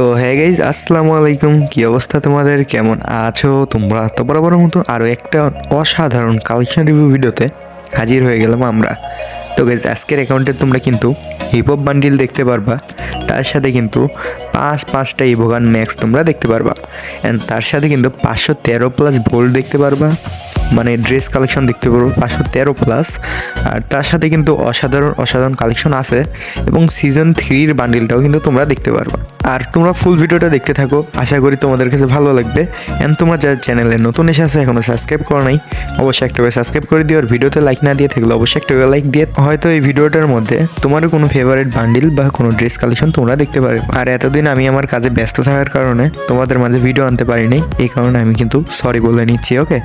তো হ্যাঁ গাইজ আসসালামু আলাইকুম। কি অবস্থা তোমাদের? কেমন আছো? তোমরা তো বরাবর মতো আরও একটা অসাধারণ কালেকশন রিভিউ ভিডিওতে হাজির হয়ে গেলাম আমরা। তো গাইজ আজকের অ্যাকাউন্টে তোমরা কিন্তু হিপহপ বান্ডিল দেখতে পারবা। তার সাথে কিন্তু পাঁচ পাঁচটা ইভোগান ম্যাক্স তোমরা দেখতে পারবা। অ্যান্ড তার সাথে কিন্তু পাঁচশো তেরো প্লাস ভোল্ট দেখতে পারবা। মানে ড্রেস কালেকশন দেখতে পারব, পাঁচশো তেরো প্লাস আর তার সাথে কিন্তু অসাধারণ অসাধারণ কালেকশন আছে এবং সিজন থ্রির বান্ডিলটাও কিন্তু তোমরা দেখতে পারবা। আর তোমরা ফুল ভিডিওটা দেখতে থাকো, আশা করি তোমাদের কাছে ভালো লাগবে। অ্যান্ড তোমরা যারা চ্যানেলে নতুন এসে আসো এখনও সাবস্ক্রাইব করো নাই, অবশ্যই একটা সাবস্ক্রাইব করে দিও। আর ভিডিওতে লাইক না দিয়ে থাকলে অবশ্যই একটা লাইক দিয়ে, হয়তো এই ভিডিওটার মধ্যে তোমারও কোনো ফেভারিট বান্ডিল বা কোনো ড্রেস কালেকশন তোমরা দেখতে পারবে। আর এতদিন আমি আমার কাজে ব্যস্ত থাকার কারণে তোমাদের মাঝে ভিডিও আনতে পারিনি, এই কারণে আমি কিন্তু সরি বলে নিচ্ছি ওকে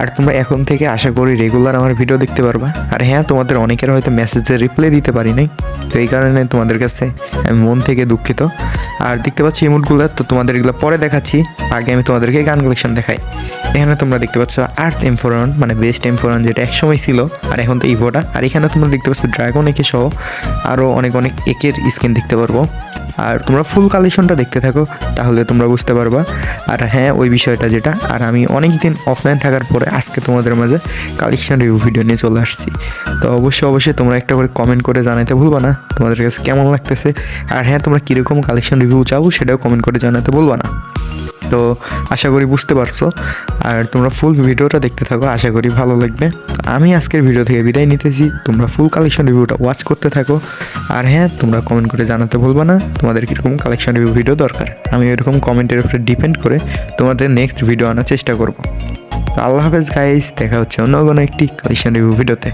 আর তোমরা এখন থেকে আশা করি রেগুলার আমার ভিডিও দেখতে পারবা। আর হ্যাঁ তোমাদের অনেকের হয়তো মেসেজের রিপ্লাই দিতে পারি নাই। তো এই কারণে তোমাদের কাছে আমি মন থেকে দুঃখিত। আর দেখতে পাচ্ছি ইমোটগুলো তো তোমাদের এগুলো পরে দেখাচ্ছি। আগে আমি তোমাদেরকে গান কালেকশন দেখাই। এখানে তোমরা দেখতে পাচ্ছ আর্থ এমফোরন মানে বেস্ট এমফোরন যেটা একসময় ছিল, আর এখন তো ইভোটা আর এখানে তোমরা দেখতে পাচ্ছ ড্রাগন একে সহ আরও অনেক অনেক একের স্কিন দেখতে পারব। আর তোমরা ফুল কালেকশনটা দেখতে থাকো, তাহলে তোমরা বুঝতে পারবা। আর হ্যাঁ ওই বিষয়টা যেটা, আর আমি অনেক দিন অফলাইন থাকার পরে আজকে তোমাদের মাঝে কালেকশন রিভিউ ভিডিও নিয়ে চলে আসছি। তো অবশ্যই অবশ্যই তোমরা একটা করে কমেন্ট করে জানাতে ভুলবা না, তোমাদের কাছে কেমন লাগতেছে? আর হ্যাঁ তোমরা কীরকম কালেকশন রিভিউ চাও সেটাও কমেন্ট করে জানাতে ভুলবা না। তো আশা করি বুঝতে পারছ। আর তোমরা ফুল ভিডিওটা দেখতে থাকো, আশা করি ভালো লাগবে। আমি আজকের ভিডিও থেকে বিদায় নিতেছি। তোমরা ফুল কালেকশন রিভিউটা ওয়াচ করতে থাকো। আর হ্যাঁ তোমরা কমেন্ট করে জানাতে ভুলবা না, তোমাদের কীরকম কালেকশন রিভিউ ভিডিও দরকার? আমি এরকম কমেন্টের উপরে ডিপেন্ড করে তোমাদের নেক্সট ভিডিও আনার চেষ্টা করব। তো আল্লাহ হাফেজ গাইস দেখা হচ্ছে অন্য কোনো একটি কালেকশন রিভিউ ভিডিওতে